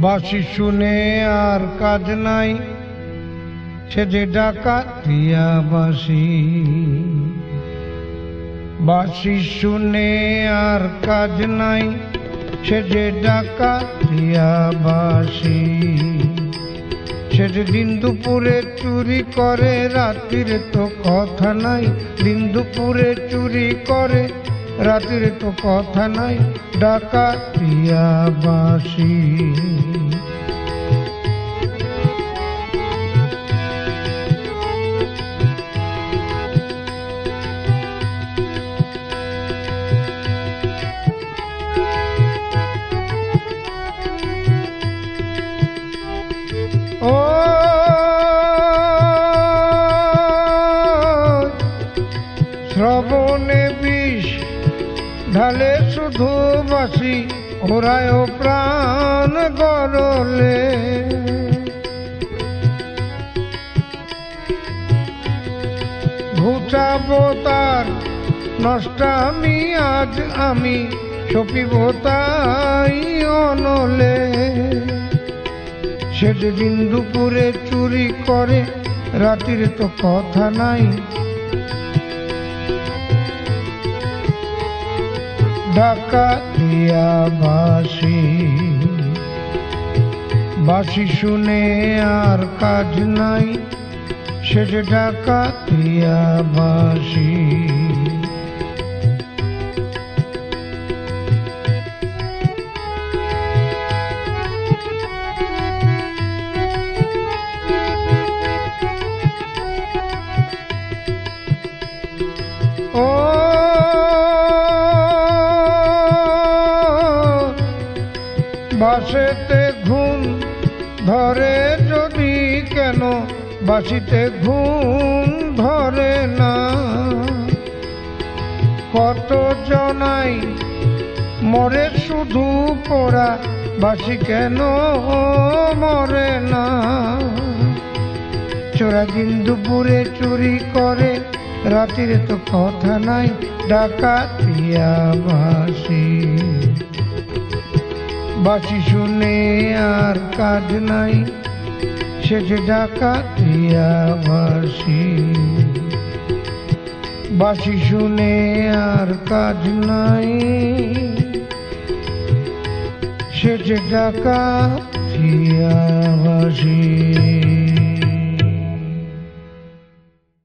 বাসি শুনে আর কাজ নাই, সে যে ডাকাতিয়া বাসি বাসি শুনে আর কাজ নাই, সে যে ডাকাতিয়া বাসি সে যে দিন দুপুরে চুরি করে, রাত্রির তো কথা নাই, দিন দুপুরে চুরি করে রাত্রির তো কথা নাই ডাকাতিয়া বাসি শ্রবণে বিষ ঢালে শুধু বাসি ওরায় প্রাণ গরলে। ঘুচাবো তার নষ্টামি, আজ আমি ছপিব তাই অনলে। সে যে দিন দুপুরে চুরি করে, রাতির তো কথা নাই ডাকাতিয়া বাসি বাসি শুনে আর কাজ নাই সে যে ডাকাতিয়া বাসি ও বাসেতে ঘুম ধরে যদি কেন? বাসিতে ঘুম ধরে না। কত জনাই মরে শুধু পড়া বাসি কেন মরে না? চোরা দিন দুপুরে চুরি করে, রাতির তো কথা নাই ডাকাতিয়া বাসি বাসি শুনে আর কাজ নাই, সে যে ডাকাতিয়া বাসি বাসি শুনে আর কাজ নাই, সে যে ডাকাতিয়া বাসি